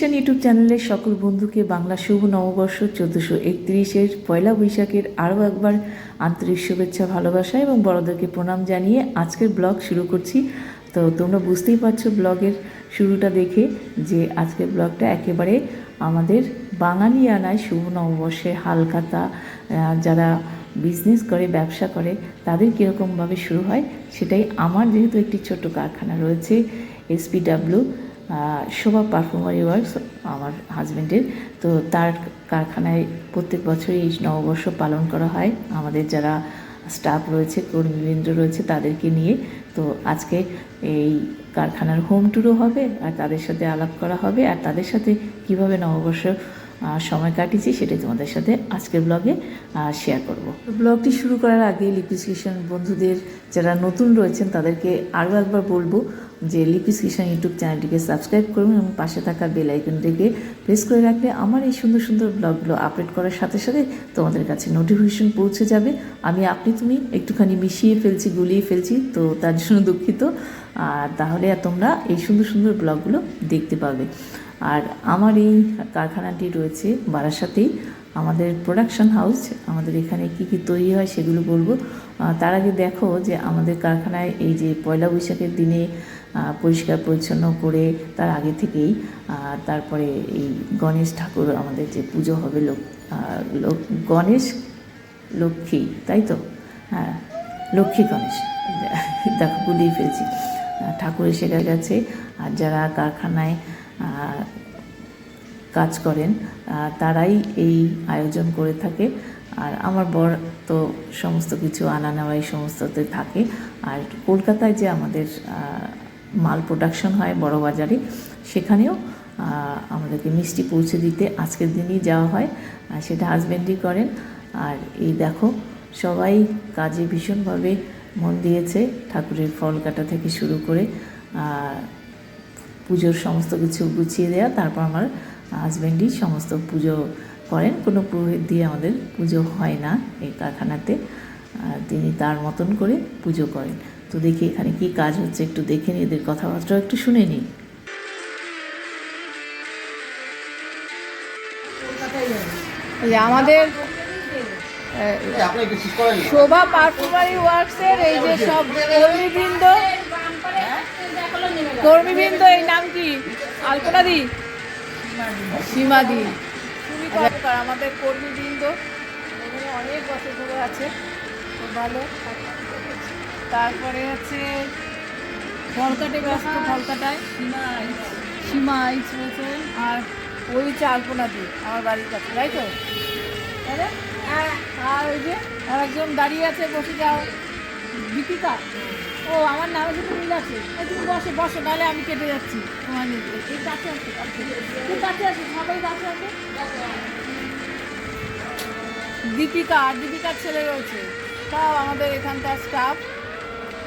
লিপিস্কেশন YouTube চ্যানেলের সকল বন্ধুকে বাংলা শুভ নববর্ষ চোদ্দোশো একত্রিশের পয়লা বৈশাখের আরও একবার আন্তরিক শুভেচ্ছা, ভালোবাসা এবং বড়দেরকে প্রণাম জানিয়ে আজকের ব্লগ শুরু করছি। তো তোমরা বুঝতেই পারছ ব্লগের শুরুটা দেখে যে আজকের ব্লগটা একেবারে আমাদের বাঙালি আনায় শুভ নববর্ষে হালখাতা যারা বিজনেস করে, ব্যবসা করে, তাদের কীরকমভাবে শুরু হয় সেটাই আমার যেহেতু একটি ছোট কারখানা রয়েছে এসপিডাব্লিউ। শোভা পারফিউমারি ওয়ার্কস আমার হাজব্যান্ডের তো তার কারখানায় প্রত্যেক বছরই নববর্ষ পালন করা হয়। আমাদের যারা স্টাফ রয়েছে, কর্মীবৃন্দ রয়েছে, তাদেরকে নিয়ে। তো আজকে এই কারখানার হোম ট্যুরও হবে, আর তাদের সাথে আলাপ করা হবে। আর তাদের সাথে কীভাবে নববর্ষ সময় কাটিয়েছি সেটাই তোমাদের সাথে আজকের ব্লগে শেয়ার করব। ব্লগটি শুরু করার আগে লিপিস্কেশন বন্ধুদের যারা নতুন রয়েছেন, তাদেরকে আরও একবার বলব যে লিপিস লিপিস্কেশন ইউটিউব চ্যানেলটিকে সাবস্ক্রাইব করুন এবং পাশে থাকা বেল আইকনটিকে প্রেস করে রাখলে আমার এই সুন্দর সুন্দর ব্লগগুলো আপলোড করার সাথে সাথে তোমাদের কাছে নোটিফিকেশন পৌঁছে যাবে। আমি, আপনি, তুমি একটুখানি মিশিয়ে ফেলছি, গুলিয়ে ফেলছি, তো তার জন্য দুঃখিত। আর তাহলে তোমরা এই সুন্দর সুন্দর ব্লগগুলো দেখতে পাবে। আর আমার এই কারখানাটি রয়েছে বারাসাতেই। আমাদের প্রোডাকশন হাউস, আমাদের এখানে কি কি তৈরি হয় সেগুলো বলব। তার আগে দেখো যে আমাদের কারখানায় এই যে পয়লা বৈশাখের দিনে পরিষ্কার পরিচ্ছন্ন করে তার আগে থেকেই তারপরে এই গণেশ ঠাকুর আমাদের যে পুজো হবে লোক লোক- গণেশ লক্ষ্মী, তাই তো? হ্যাঁ লক্ষ্মী গণেশ। দেখো গুলিয়ে ফেলছি। ঠাকুর এসে গেছে। আর যারা কারখানায় কাজ করেন তারাই এই আয়োজন করে থাকে। আর আমার বর তো সমস্ত কিছু আনা নেওয়া এই সমস্ততে থাকে। আর কলকাতায় যে আমাদের মাল প্রোডাকশন হয় বড় বাজারে, সেখানেও আমাদেরকে মিষ্টি পৌঁছে দিতে আজকের দিনই যাওয়া হয় আর সেটা হাজব্যান্ডই করেন। আর এই দেখো, সবাই কাজে ভীষণভাবে মন দিয়েছে ঠাকুরের ফল কাটা থেকে শুরু করে পুজোর সমস্ত কিছু গুছিয়ে দেওয়া তারপর আমার হাজব্যান্ডই সমস্ত পুজো করেন। কোনো পুরোহিত দিয়ে আমাদের পুজো হয় না এই কারখানাতে তিনি তার মতন করে পুজো করেন। তো দেখি এখানে কি কাজ হচ্ছে একটু দেখে নিই এদের কথাবার্তা একটু শুনে নিই আমাদের শোভা পারফিউমারি ওয়ার্কসের এই যে সব কর্মীবৃন্দ কর্মীবৃন্দ এই নাম কি? আলপনাদি সীমাদি খুবই কর্মকার আমাদের কর্মীবৃন্দ অনেক বছর ধরে আছে। খুব ভালো। তারপরে হচ্ছে ফলকাটে ব্যস্ত ফলকাটায়? সীমা আইচ রয়েছে আর ওই হচ্ছে আলপনাদি আমার বাড়ির কাছে, তাই তো? আর ওই যে আর একজন দাঁড়িয়ে আছে, বসে যাও। দীপিকা, ও, আমার নামের সাথে মিল আছে। তুমি বসে, বসো, নাহলে আমি কেটে যাচ্ছি। তোমার নিজে কাছে আছে। তুই কাছে আছে সবাই কাছে আছে দীপিকা, আর দীপিকার ছেলে রয়েছে। সব আমাদের এখানকার স্টাফ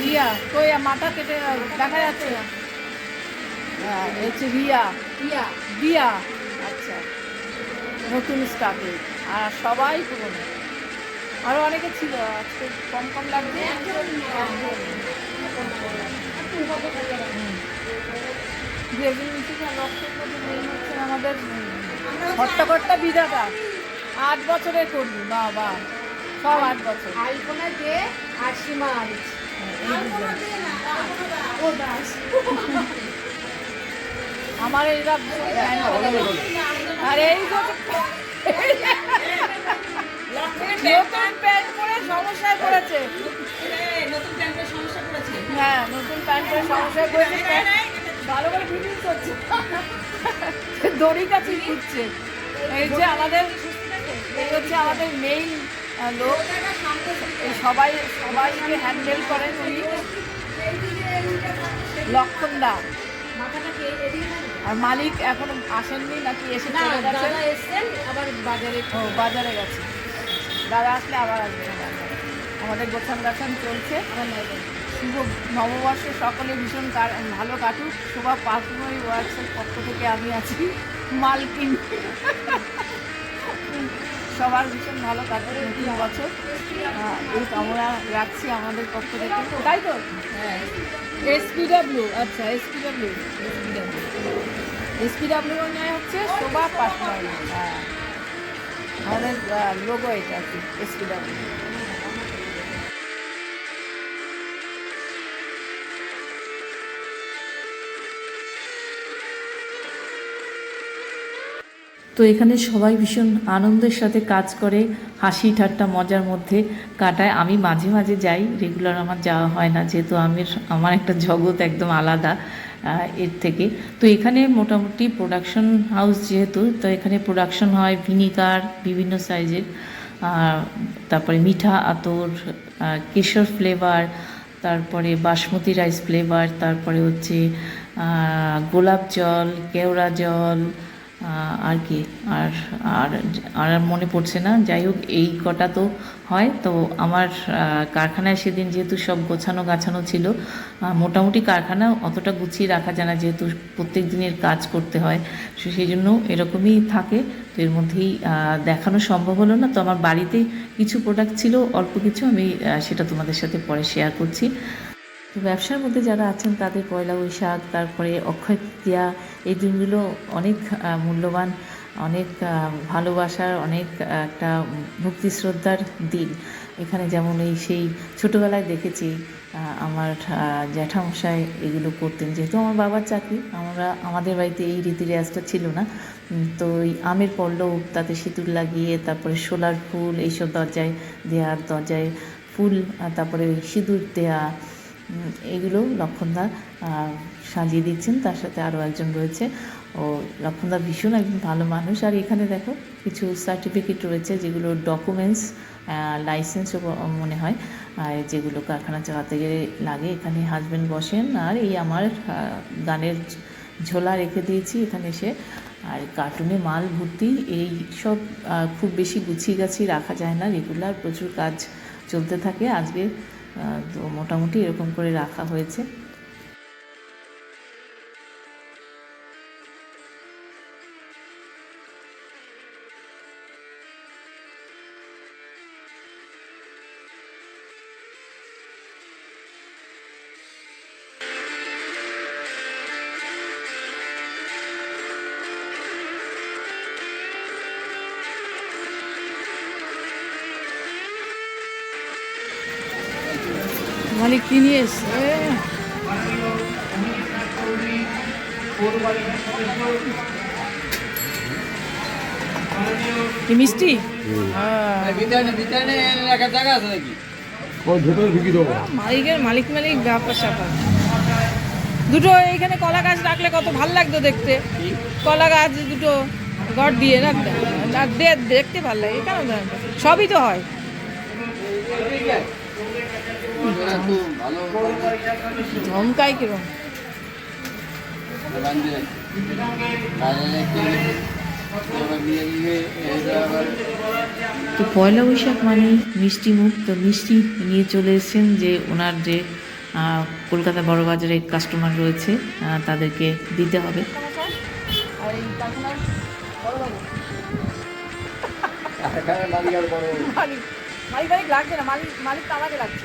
রিয়া কই মাথা কেটে দেখা যাচ্ছে না। হ্যাঁ হচ্ছে রিয়া। রিয়া। রিয়া। আচ্ছা নতুন স্টাফে। আর সবাই পুরনো। আরও অনেকে ছিল আজকে কম কম হচ্ছে আমাদের হট্টাকট্টা বিধাতা। আট বছরের করবি বাবা। সব আট বছর। আলপনা দে আর সীমা আরিচ। আমার এইরা আর এই যে নতুন প্যান্ট পরে সমস্যায় পড়েছে। হ্যাঁ নতুন প্যান্ট পরে সমস্যায় পড়েছে। ভালো করে ফিটিং করছে। দড়ি কাছে ঘুরছে এই যে আমাদের এই হচ্ছে আমাদের মেইন লোক সবাই সবাইকে হ্যান্ডেল করেন উনি। লক্ষণ দা? আর মালিক এখনও আসেননি নাকি এসে দাদা এসছেন আবার বাজারে ও বাজারে গেছে। দাদা আসলে আবার আসবে আমাদের গোছান গাছান চলছে শুভ নববর্ষে সকলে ভীষণ ভালো কাটুক। শোভা পার্ফিউমারি ওয়ার্কসের পক্ষ থেকে আমি আছি মালকিন। সবার ভীষণ ভালো কাটুক নতুন বছর। এই কামনা রাখছি আমাদের পক্ষ থেকে। তাই তো? হ্যাঁ। এসপিডাব্লিউ আচ্ছা এসপিডাব্লিউ এসপিডাব্লিউ এসপিডাব্লিউ নেয় হচ্ছে শোভা পার্ফিউমারি হ্যাঁ। আমাদের লোগো এটা আর কি এসপিডাব্লিউ তো এখানে সবাই ভীষণ আনন্দের সাথে কাজ করে, হাসি ঠাট্টা মজার মধ্যে কাটায়। আমি মাঝে মাঝে যাই রেগুলার আমার যাওয়া হয় না, যেহেতু আমি আমার একটা জগৎ একদম আলাদা এর থেকে। তো এখানে মোটামুটি প্রোডাকশন হাউস যেহেতু, তো এখানে প্রোডাকশন হয় ভিনিগার, বিভিন্ন সাইজের তারপরে মিঠা আতর কেশর ফ্লেভার তারপরে বাসমতি রাইস ফ্লেভার তারপরে হচ্ছে গোলাপ জল, কেওড়া জল আর কি, আর আর আর মনে পড়ছে না। যাই হোক, এই কটা তো হয়। তো আমার কারখানায় সেদিন যেহেতু সব গোছানো গাছানো ছিল মোটামুটি কারখানা অতটা গুছিয়ে রাখা যায় না, যেহেতু প্রত্যেক দিনের কাজ করতে হয়। সেই জন্য এরকমই থাকে। তো এর মধ্যেই দেখানো সম্ভব হলো না। তো আমার বাড়িতে কিছু প্রোডাক্ট ছিল, অল্প কিছু। আমি সেটা তোমাদের সাথে পরে শেয়ার করছি। তো ব্যবসার মধ্যে যারা আছেন তাদের পয়লা বৈশাখ তারপরে অক্ষয় তৃতীয়া এই দিনগুলো অনেক মূল্যবান অনেক ভালোবাসার অনেক একটা ভক্তি শ্রদ্ধার দিন। এখানে যেমন এই সেই ছোটোবেলায় দেখেছি আমার জ্যাঠামশাই এগুলো করতেন। যেহেতু আমার বাবার চাকরি আমরা আমাদের বাড়িতে এই রীতি রেওয়াজটা ছিল না। তো এই আমের পল্লব তাতে সিঁদুর লাগিয়ে তারপরে সোলার ফুল এইসব দরজায় দেওয়ার দরজায় ফুল তারপরে সিঁদুর উম, এগুলো লক্ষণদা সাজিয়ে দিচ্ছেন। তার সাথে আরও একজন রয়েছে। ও, লক্ষণদা ভীষণ একজন ভালো মানুষ। আর এখানে দেখো, কিছু সার্টিফিকেট রয়েছে যেগুলো ডকুমেন্টস লাইসেন্সও মনে হয় আর যেগুলো কারখানা চালাতে গেলে লাগে। এখানে হাজব্যান্ড বসেন। আর এই আমার গানের ঝোলা রেখে দিয়েছি। এখানে এসে, আর কার্টুনে মাল ভর্তি, এই সব খুব বেশি গুছিয়ে গাছিয়ে রাখা যায় না। রেগুলার প্রচুর কাজ চলতে থাকে। আজকে মোটামুটি এরকম করে রাখা হয়েছে। কি নিয়ে মিষ্টি? মালিকের মালিক মালিক ব্যাপার স্যাপার দুটো এইখানে কলা গাছ রাখলে কত ভালো লাগতো দেখতে। কলা গাছ দুটো গড় দিয়ে রাখতে দেখতে ভালো লাগে, কেন? সবই তো হয়। তো কিরম? তো পয়লা বৈশাখ মানে মিষ্টি মুখ তো মিষ্টি নিয়ে চলে এসেছেন যে ওনার যে কলকাতা বড় বাজারে কাস্টমার রয়েছে তাদেরকে দিতে হবে। মালিক মালিক মালিক মালিক লাগছে না মালিক মালিক তো আমাকে লাগছে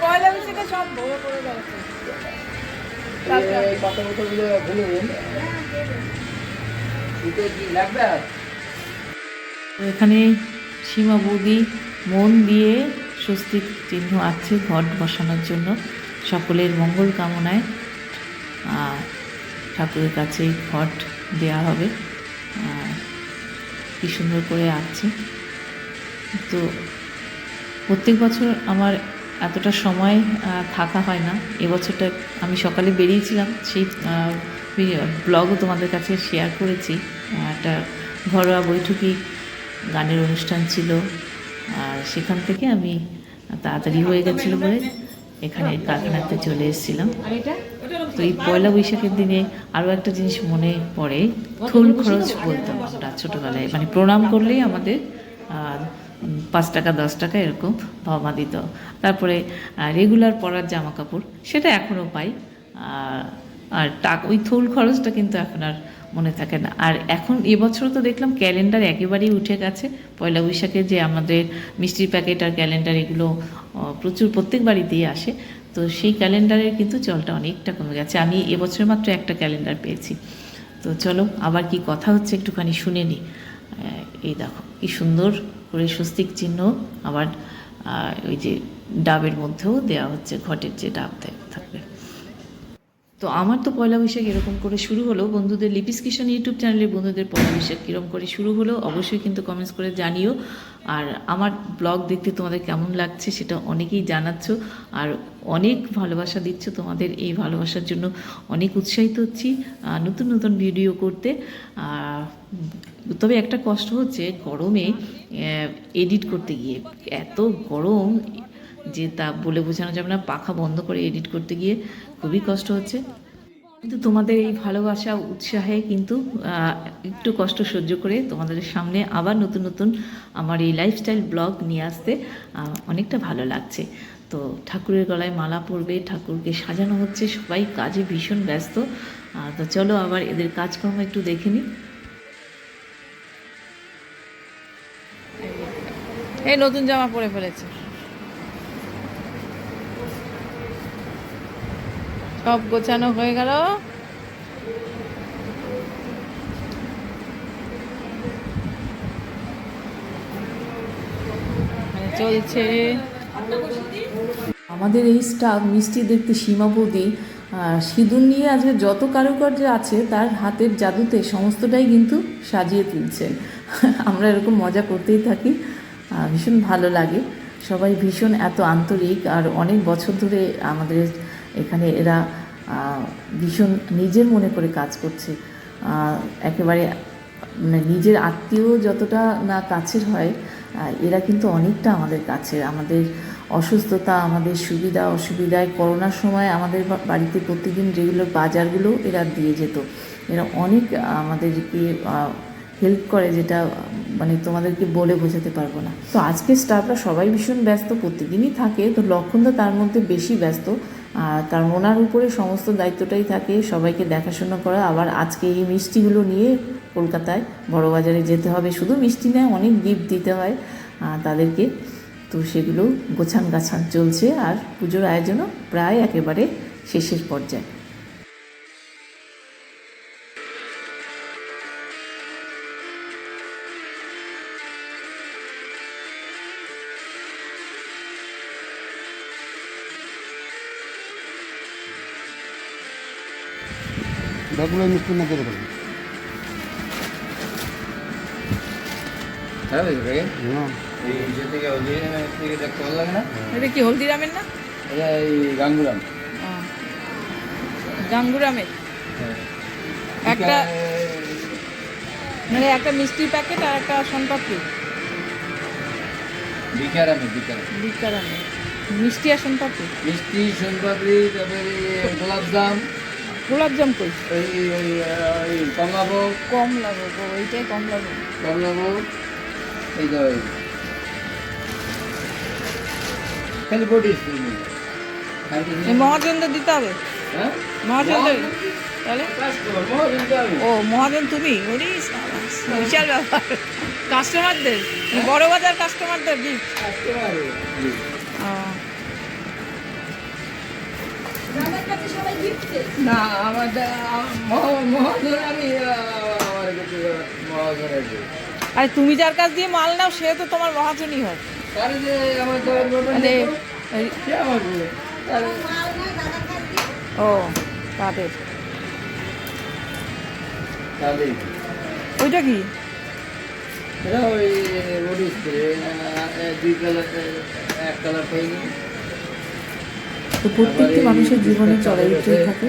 পয়লা বৈশাখে সব ভরে পড়ে যাচ্ছে এই কথা ভুলে গেলেন দুটো কি লাগবে এখানে সীমা বৌদি মন দিয়ে স্বস্তিক চিহ্ন আছে ঘট বসানোর জন্য। সকলের মঙ্গল কামনায় আহ, ঠাকুরের কাছে ঘট দেয়া হবে। আর কি সুন্দর করে আঁকছে। তো প্রত্যেক বছর আমার এতটা সময় থাকা হয় না। এবছরটা আমি সকালে বেরিয়েছিলাম সেই ব্লগও তোমাদের কাছে শেয়ার করেছি। একটা ঘরোয়া বৈঠকি গানের অনুষ্ঠান ছিল। আর সেখান থেকে আমি তাড়াতাড়ি হয়ে গেছিল বলে এখানে কারখানাতে চলে এসেছিলাম। তো এই পয়লা বৈশাখের দিনে আরও একটা জিনিস মনে পড়ে থুল খরচ বলতাম আমরা ছোটোবেলায়। মানে প্রণাম করলেই আমাদের পাঁচ টাকা, দশ টাকা এরকম বাবা দিত তারপরে রেগুলার পরার জামা কাপড় সেটা এখনও পাই। আর আর টাকা, ওই থুল খরচটা কিন্তু এখন আর মনে থাকে না। আর এখন এবছর তো দেখলাম ক্যালেন্ডার একেবারেই উঠে গেছে। পয়লা বৈশাখে যে আমাদের মিষ্টির প্যাকেট আর ক্যালেন্ডার এগুলো প্রচুর প্রত্যেক বাড়িতেই আসে। তো সেই ক্যালেন্ডারের কিন্তু চলটা অনেকটা কমে গেছে। আমি এবছর মাত্র একটা ক্যালেন্ডার পেয়েছি। তো চলো, আবার কি কথা হচ্ছে একটুখানি শুনে নিই এই দেখো, কি সুন্দর করে স্বস্তিক চিহ্ন আবার ওই যে ডাবের মধ্যেও দেওয়া হচ্ছে, ঘটের যে ডাব থাকবে। তো আমার তো পয়লা বৈশাখ এরকম করে শুরু হলো। বন্ধুদের লিপিস কিষান ইউটিউব চ্যানেলের বন্ধুদের পয়লা বৈশাখ কীরকম করে শুরু হলো, অবশ্যই কিন্তু কমেন্টস করে জানিও। আর আমার ব্লগ দেখতে তোমাদের কেমন লাগছে সেটা অনেকেই জানাচ্ছ, আর অনেক ভালোবাসা দিচ্ছ তোমাদের এই ভালোবাসার জন্য। অনেক উৎসাহিত হচ্ছি নতুন নতুন ভিডিও করতে। তবে একটা কষ্ট হচ্ছে গরমে এডিট করতে গিয়ে। এত গরম যে তা বলে বোঝানো যাবে না, পাখা বন্ধ করে এডিট করতে গিয়ে খুবই কষ্ট হচ্ছে। কিন্তু তোমাদের এই ভালোবাসা, উৎসাহে কিন্তু একটু কষ্ট সহ্য করে তোমাদের সামনে আবার নতুন নতুন আমার এই লাইফস্টাইল ব্লগ নিয়ে আসতে অনেকটা ভালো লাগছে। তো ঠাকুরের গলায় মালা পরবে, ঠাকুরকে সাজানো হচ্ছে, সবাই কাজে ভীষণ ব্যস্ত। তো চলো আবার এদের কাজকর্ম একটু দেখে নিই। এই নতুন জামা পরে ফেলেছে। সব গোছানো হয়ে গেল। মানে চলছে। আমাদের এই স্টাফ মিষ্টি দেখতে সীমা বৌদি সিঁদুর নিয়ে আজকে যত কারুকার্য আছে, তার হাতের জাদুতে সমস্তটাই কিন্তু সাজিয়ে তুলছেন। আমরা এরকম মজা করতেই থাকি। ভীষণ ভালো লাগে। সবাই ভীষণ এত আন্তরিক আর অনেক বছর ধরে আমাদের এখানে এরা ভীষণ নিজের মনে করে কাজ করছে। একেবারে মানে নিজের আত্মীয় যতটা না কাছের হয় এরা কিন্তু অনেকটা আমাদের কাছে আমাদের অসুস্থতা, আমাদের সুবিধা, অসুবিধায় করোনার সময় আমাদের বাড়িতে প্রতিদিন যেগুলো বাজারগুলো এরা দিয়ে যেত। এরা অনেক আমাদেরকে হেল্প করে যেটা মানে তোমাদেরকে বলে বোঝাতে পারব না। তো আজকে স্টাফরা সবাই ভীষণ ব্যস্ত প্রতিদিনই থাকে। তো লক্ষণদা তার মধ্যে বেশি ব্যস্ত। আর তার ওনার উপরে সমস্ত দায়িত্বটাই থাকে। সবাইকে দেখাশোনা করা। আবার আজকে এই মিষ্টিগুলো নিয়ে কলকাতায় বড় বাজারে যেতে হবে। শুধু মিষ্টি নয় অনেক গিফট দিতে হয় তাদেরকে। তো সেগুলো গোছান গাছান চলছে। আর পুজোর আয়োজনও প্রায় একেবারে শেষের পর্যায়ে। ভালো লাগে না? এটা কি হলদিরামের না? এটা এই গাঙ্গুরাম গাঙ্গুরামের একটা মানে একটা মিষ্টির প্যাকেট আর একটা সোনপাপড়ি। বিকারামে বিকারাম বিকারামের মিষ্টি আর সোনপাপড়ি। মিষ্টি সোনপাপড়ি তারপরে গোলাপজাম গোলাপজাম কই? ওই কমলাভোগ কম লাগবে গো, ওইটাই কম কমলাভোগ এই তো এই। খালি এই মহাজনদের দিতে হবে। হ্যাঁ? মহাজনদের তাহলে? ও মহাজন তুমি? ওরে বিশাল ব্যাপার। কাস্টমারদের? বড় বাজার কাস্টমারদের গিফট না আমাদের মহাজন আমি আমার কাছে আর তুমি যার কাছ দিয়ে মাল নাও সে তো তোমার মহাজনই হয়। মানে ও তাদের। ওইটা কি? ওই দুই কালার এক কালার পাইনি তো প্রত্যেকটি মানুষের জীবনে চড়াই উঠতেই থাকে।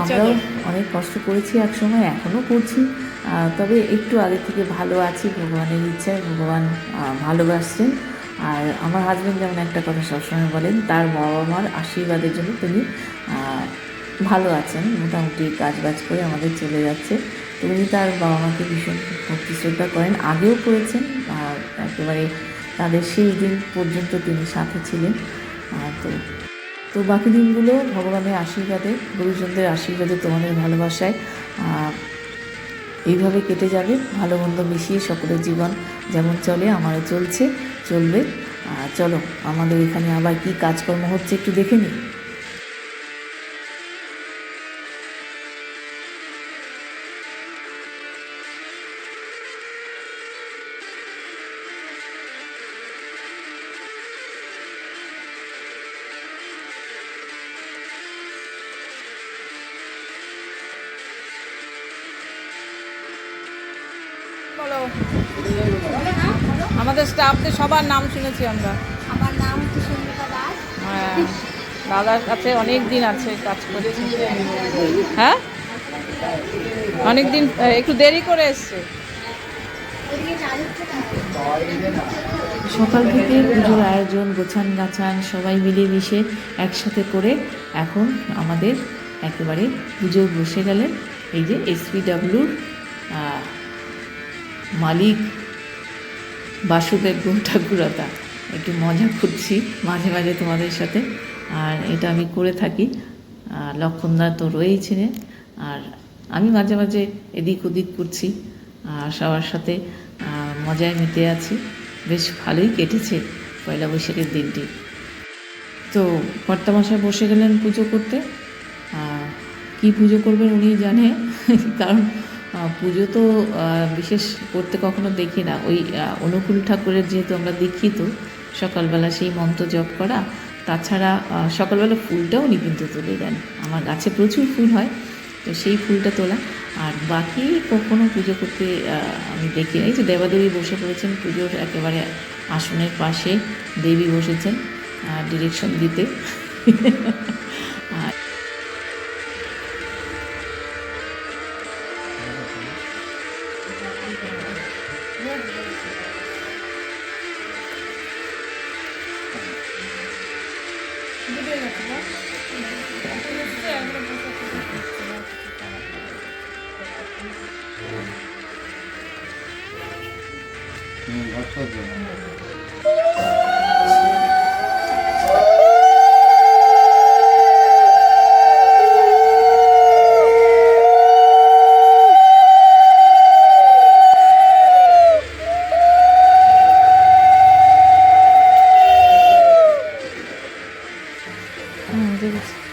আমরাও অনেক কষ্ট করেছি এক সময় এখনও করছি তবে একটু আগে থেকে ভালো আছি ভগবানের ইচ্ছায় ভগবান ভালোবাসছেন। আর আমার হাজব্যান্ড যেমন একটা কথা সবসময় বলেন তার বাবা মার আশীর্বাদের জন্য তিনি ভালো আছেন। মোটামুটি কাজ বাজ করে আমাদের চলে যাচ্ছে। তো উনি তার বাবা মাকে ভীষণ ভক্তি শ্রদ্ধা করেন। আগেও করেছেন আর একেবারে তাদের শেষ দিন পর্যন্ত তিনি সাথে ছিলেন। তো তো বাকি দিনগুলো ভগবানের আশীর্বাদে, গুরুজনদের আশীর্বাদে তোমাদের ভালোবাসায় এইভাবে কেটে যাবে, ভালো মন্দ মিশিয়ে সকলের জীবন যেমন চলে, আমারও চলছে, চলবে। চলো, আমাদের এখানে আবার কি কাজকর্ম হচ্ছে একটু দেখে নিই। সবার নাম শুনেছি আমরা। আমার নাম হচ্ছে সঙ্গীতা দাস। হ্যাঁ দাদার কাছে অনেক দিন আছে কাজ করেছি হ্যাঁ? অনেক দিন একটু দেরি করে এসছে। সকাল থেকে পুজোর আয়োজন গোছান গাছান সবাই মিলেমিশে একসাথে করে এখন আমাদের একেবারে পুজো বসে গেলেন। এই যে এসপিডাব্লিউর মালিক বাসুদেব ঠাকুরতা একটু মজা করছি মাঝে মাঝে তোমাদের সাথে। আর এটা আমি করে থাকি। আর লক্ষণদা তো রয়েইছিলেন আর আমি মাঝে মাঝে এদিক ওদিক করছি। আর সবার সাথে মজায় মেতে আছি। বেশ ভালোই কেটেছে পয়লা বৈশাখের দিনটি। তো কর্তামশাই বসে গেলেন পুজো করতে। কী পুজো করবেন উনি জানে। কারণ পুজো তো বিশেষ করতে কখনো দেখি না। ওই অনুকূল ঠাকুরের যেহেতু আমরা দীক্ষিত, সকালবেলা সেই মন্ত্র জপ করা, তাছাড়া সকালবেলা ফুলটাও উনি কিন্তু তুলে দেন। আমার গাছে প্রচুর ফুল হয়, তো সেই ফুলটা তোলা। আর বাকি কখনো পুজো করতে আমি দেখি এই যে দেবাদেবী বসে পড়েছেন, পুজোর একেবারে আসনের পাশে দেবী বসেছেন ডিরেকশন দিতে। হুম, দেখেছি। আর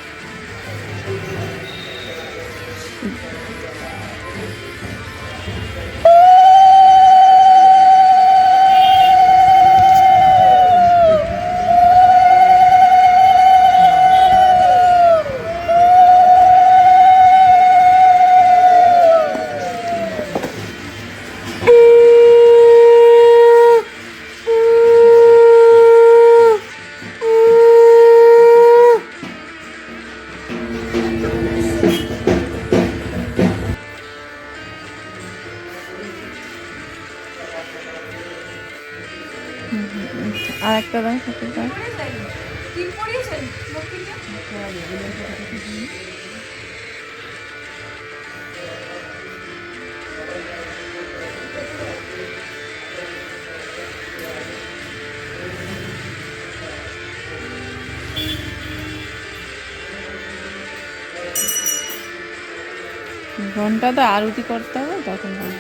ঘণ্টা তো আরতি করতে হবে তখন জল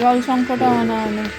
জল সংকটও আনা অনেক।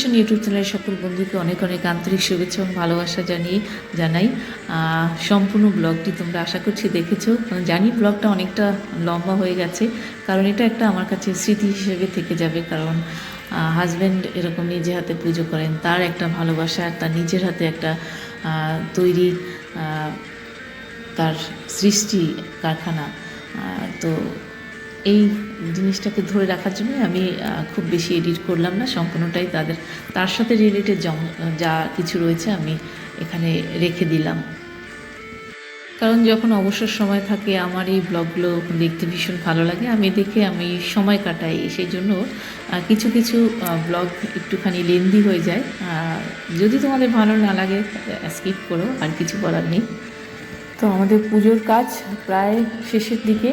কৃষ্ণ ইউটিউব চ্যানেলের সকল বন্ধুকে অনেক অনেক আন্তরিক শুভেচ্ছা এবং ভালোবাসা জানিয়ে জানাই। সম্পূর্ণ ব্লগটি তোমরা আশা করছি দেখেছ। জানি ব্লগটা অনেকটা লম্বা হয়ে গেছে। কারণ এটা একটা আমার কাছে স্মৃতি হিসেবে থেকে যাবে। কারণ হাজব্যান্ড এরকম নিজে হাতে পুজো করেন, তার একটা ভালোবাসা, তার নিজের হাতে একটা তৈরি তার সৃষ্টি কারখানা। তো এই জিনিসটাকে ধরে রাখার জন্য আমি খুব বেশি এডিট করলাম না। সম্পূর্ণটাই তাদের, তার সাথে রিলেটেড যা কিছু রয়েছে আমি এখানে রেখে দিলাম। কারণ যখন অবসর সময় থাকে, আমার এই ব্লগগুলো দেখতে ভীষণ ভালো লাগে। আমি দেখে আমি সময় কাটাই, সেই জন্য কিছু কিছু ব্লগ একটুখানি লেন্দি হয়ে যায়। যদি তোমাদের ভালো না লাগে স্কিপ করো, আর কিছু বলার নেই। তো আমাদের পুজোর কাজ প্রায় শেষের দিকে।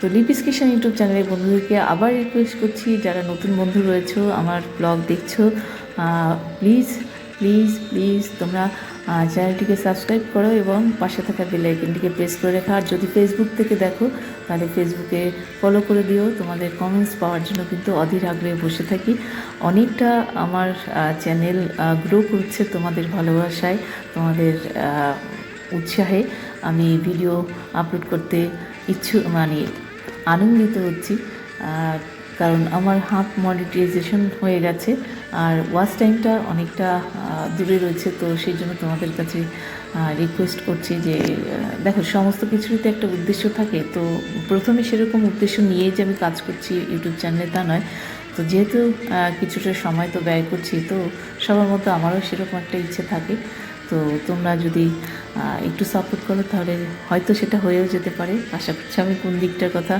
তো লিপিস কিষান ইউটিউব চ্যানেলের বন্ধুদেরকে আবার রিকোয়েস্ট করছি, যারা নতুন বন্ধু রয়েছো, আমার ব্লগ দেখছ প্লিজ প্লিজ প্লিজ তোমরা চ্যানেলটিকে সাবস্ক্রাইব করো এবং পাশে থাকা বেল আইকনটিকে প্রেস করে রেখো। আর যদি ফেসবুক থেকে দেখো, তাহলে ফেসবুকে ফলো করে দিও। তোমাদের কমেন্টস পাওয়ার জন্য কিন্তু অধীর আগ্রহে বসে থাকি। অনেকটা আমার চ্যানেল গ্রো করছে তোমাদের ভালোবাসায়, তোমাদের উৎসাহে। আমি ভিডিও আপলোড করতে ইচ্ছু মানে আনন্দিত হচ্ছি। কারণ আমার হাফ মনিটাইজেশন হয়ে গেছে। আর ওয়াচ টাইমটা অনেকটা দূরে রয়েছে। তো সেই জন্য তোমাদের কাছে রিকোয়েস্ট করছি যে দেখো সমস্ত কিছুরই তো একটা উদ্দেশ্য থাকে। তো প্রথমে সেরকম উদ্দেশ্য নিয়েই যে আমি কাজ করছি ইউটিউব চ্যানেলে তা নয়। তো যেহেতু কিছুটা সময় তো ব্যয় করছি, তো সবার মতো আমারও সেরকম একটা ইচ্ছে থাকে। তো তোমরা যদি একটু সাপোর্ট করো তাহলে হয়তো সেটা হয়েও যেতে পারে। আশা করছি আমি কোন দিকটার কথা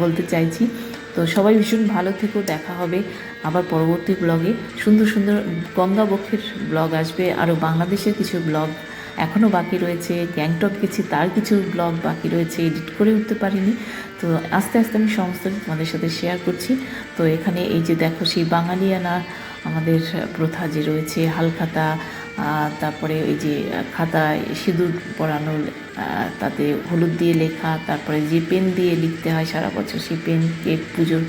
বলতে চাইছি। তো সবাই ভীষণ ভালো থেকো, দেখা হবে আবার পরবর্তী ব্লগে সুন্দর সুন্দর গঙ্গাবক্ষের ব্লগ আসবে আরও বাংলাদেশের কিছু ব্লগ এখনও বাকি রয়েছে। গ্যাংটক গেছি, তার কিছু ব্লগ বাকি রয়েছে এডিট করে উঠতে পারিনি। তো আস্তে আস্তে আমি সমস্ত তোমাদের সাথে শেয়ার করছি। তো এখানে এই যে দেখো সেই বাঙালিয়ানা আমাদের প্রথা যে রয়েছে, হালখাতা তারপরে ওই যে খাতায় সিঁদুর পরানো তাতে হলুদ দিয়ে লেখা, তারপরে যে পেন দিয়ে লিখতে হয় সারা বছর, সেই পেনকে পুজোর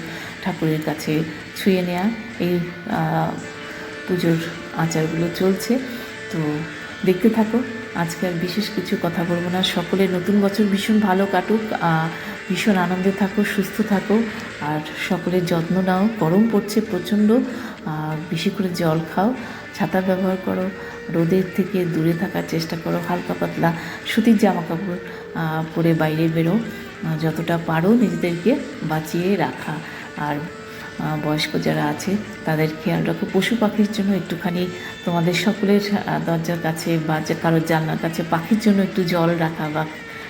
ঠাকুরের কাছে ছুঁয়ে নেওয়া এই পুজোর আচারগুলো চলছে। তো দেখতে থাকো, আজকে আর বিশেষ কিছু কথা বলব না। সকলে নতুন বছর ভীষণ ভালো কাটুক ভীষণ আনন্দে থাকো, সুস্থ থাকো, আর সকলের যত্ন নাও। গরম পড়ছে প্রচণ্ড বেশি করে জল খাও, ছাতা ব্যবহার করো রোদের থেকে দূরে থাকার চেষ্টা করো, হালকা পাতলা। সুতির জামা কাপড় পরে বাইরে বেরো। যতটা পারো নিজেদেরকে বাঁচিয়ে রাখা। আর বয়স্ক যারা আছে, তাদের খেয়াল রাখো, পশু পাখির জন্য একটুখানি তোমাদের সকলের দরজার কাছে বা কারোর জানলার কাছে পাখির জন্য একটু জল রাখা বা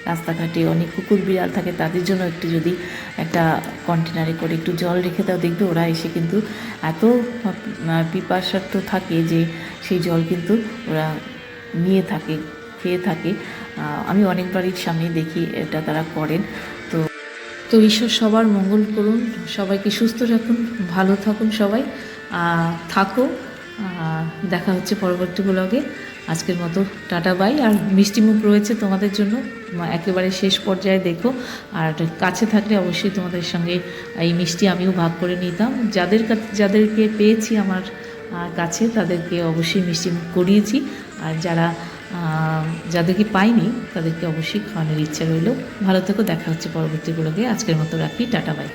রাস্তাঘাটে অনেক কুকুর বিড়াল থাকে, তাদের জন্য একটু যদি একটা কন্টেনারে করে একটু জল রেখে দাও, দেখবে ওরা এসে কিন্তু এত পিপাসার্থ থাকে যে সেই জল কিন্তু ওরা নিয়ে থাকে, খেয়ে থাকে। আমি অনেক বাড়ির সামনে দেখি এটা তারা করেন। তো তো ঈশ্বর সবার মঙ্গল করুন, সবাইকে সুস্থ রাখুন, ভালো থাকুন সবাই থাকো দেখা হচ্ছে পরবর্তী ব্লগে আজকের মতো, টাটা, বাই। আর মিষ্টি মুখ রয়েছে তোমাদের জন্য। একেবারে শেষ পর্যায়ে দেখো। আর কাছে থাকলে অবশ্যই তোমাদের সঙ্গে এই মিষ্টি আমিও ভাগ করে নিতাম। যাদের যাদেরকে পেয়েছি আমার কাছে, তাদেরকে অবশ্যই মিষ্টি মুখ করিয়েছি। আর যারা যাদেরকে পাইনি, তাদেরকে অবশ্যই খাওয়ানোর ইচ্ছা রইল। ভালো থেকো, দেখা হচ্ছে পরবর্তী পরবর্তীগুলোকে আজকের মতো রাখি, টাটা, বাই।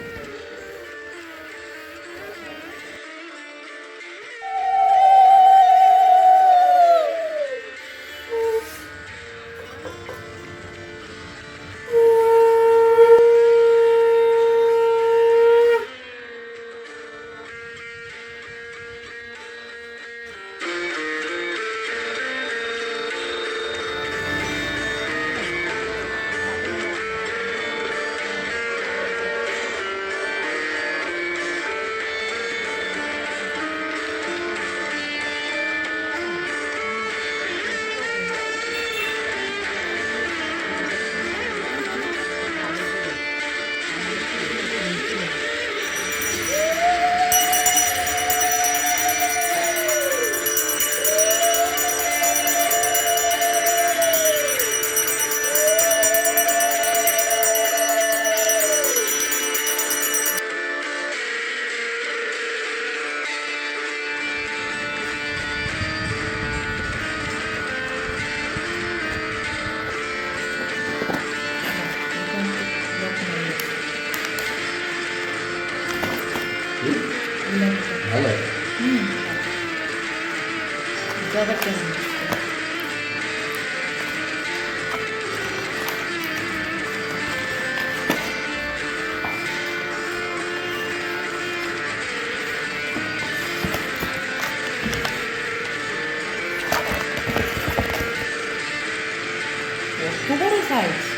কত